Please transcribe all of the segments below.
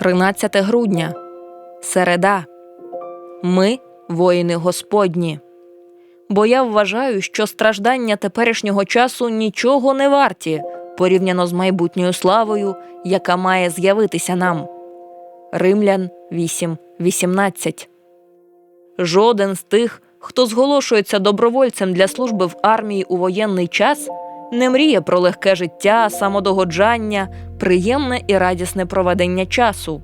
13 грудня. Середа. Ми воїни Господні. Бо я вважаю, що страждання теперішнього часу нічого не варті порівняно з майбутньою славою, яка має з'явитися нам. Римлян 8.18 Жоден з тих, хто зголошується добровольцем для служби в армії у воєнний час, не мріє про легке життя, самодогоджання, приємне і радісне проведення часу.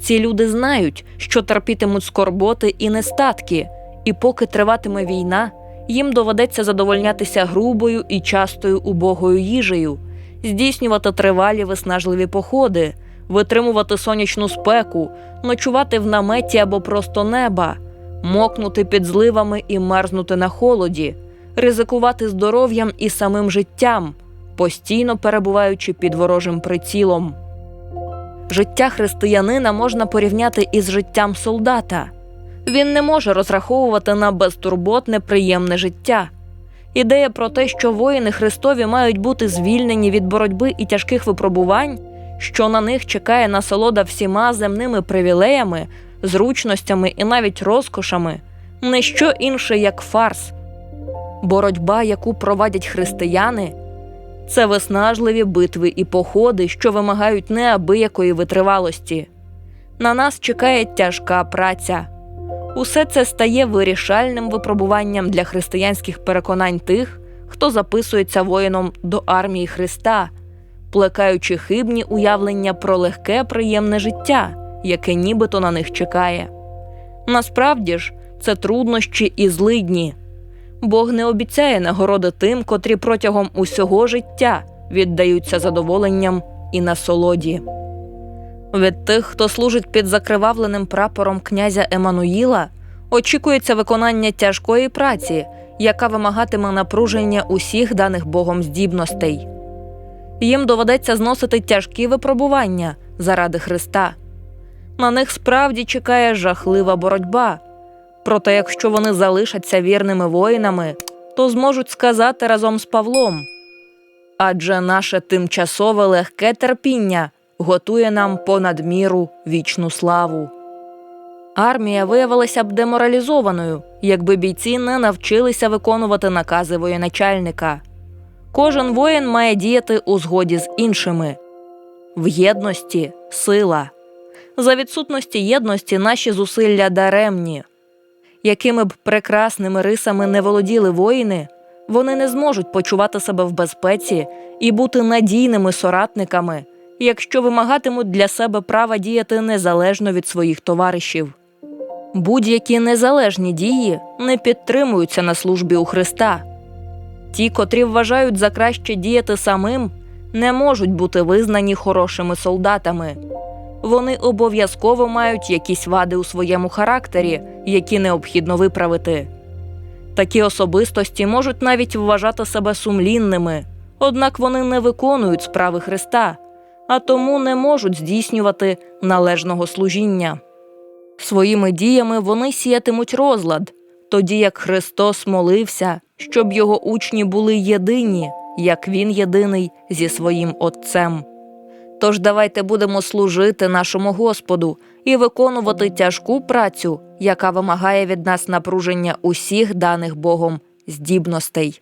Ці люди знають, що терпітимуть скорботи і нестатки, і поки триватиме війна, їм доведеться задовольнятися грубою і частою убогою їжею, здійснювати тривалі виснажливі походи, витримувати сонячну спеку, ночувати в наметі або просто неба, мокнути під зливами і мерзнути на холоді, ризикувати здоров'ям і самим життям, постійно перебуваючи під ворожим прицілом. Життя християнина можна порівняти із життям солдата. Він не може розраховувати на безтурботне, приємне життя. Ідея про те, що воїни Христові мають бути звільнені від боротьби і тяжких випробувань, що на них чекає насолода всіма земними привілеями, зручностями і навіть розкошами, не що інше, як фарс. Боротьба, яку провадять християни, це виснажливі битви і походи, що вимагають неабиякої витривалості. На нас чекає тяжка праця. Усе це стає вирішальним випробуванням для християнських переконань тих, хто записується воїном до армії Христа, плекаючи хибні уявлення про легке приємне життя, яке нібито на них чекає. Насправді ж, це труднощі і злидні. Бог не обіцяє нагороди тим, котрі протягом усього життя віддаються задоволенням і насолоді. Від тих, хто служить під закривавленим прапором князя Еммануїла, очікується виконання тяжкої праці, яка вимагатиме напруження усіх даних Богом здібностей. Їм доведеться зносити тяжкі випробування заради Христа. На них справді чекає жахлива боротьба. Проте, якщо вони залишаться вірними воїнами, то зможуть сказати разом з Павлом. Адже наше тимчасове легке терпіння готує нам понад міру вічну славу. Армія виявилася б деморалізованою, якби бійці не навчилися виконувати накази воєначальника. Кожен воїн має діяти у згоді з іншими. В єдності сила. За відсутності єдності наші зусилля даремні. Якими б прекрасними рисами не володіли воїни, вони не зможуть почувати себе в безпеці і бути надійними соратниками, якщо вимагатимуть для себе права діяти незалежно від своїх товаришів. Будь-які незалежні дії не підтримуються на службі у Христа. Ті, котрі вважають за краще діяти самим, не можуть бути визнані хорошими солдатами. Вони обов'язково мають якісь вади у своєму характері, які необхідно виправити. Такі особистості можуть навіть вважати себе сумлінними, однак вони не виконують справи Христа, а тому не можуть здійснювати належного служіння. Своїми діями вони сіятимуть розлад, тоді як Христос молився, щоб його учні були єдині, як Він єдиний зі своїм Отцем. Тож давайте будемо служити нашому Господу і виконувати тяжку працю, яка вимагає від нас напруження усіх даних Богом здібностей.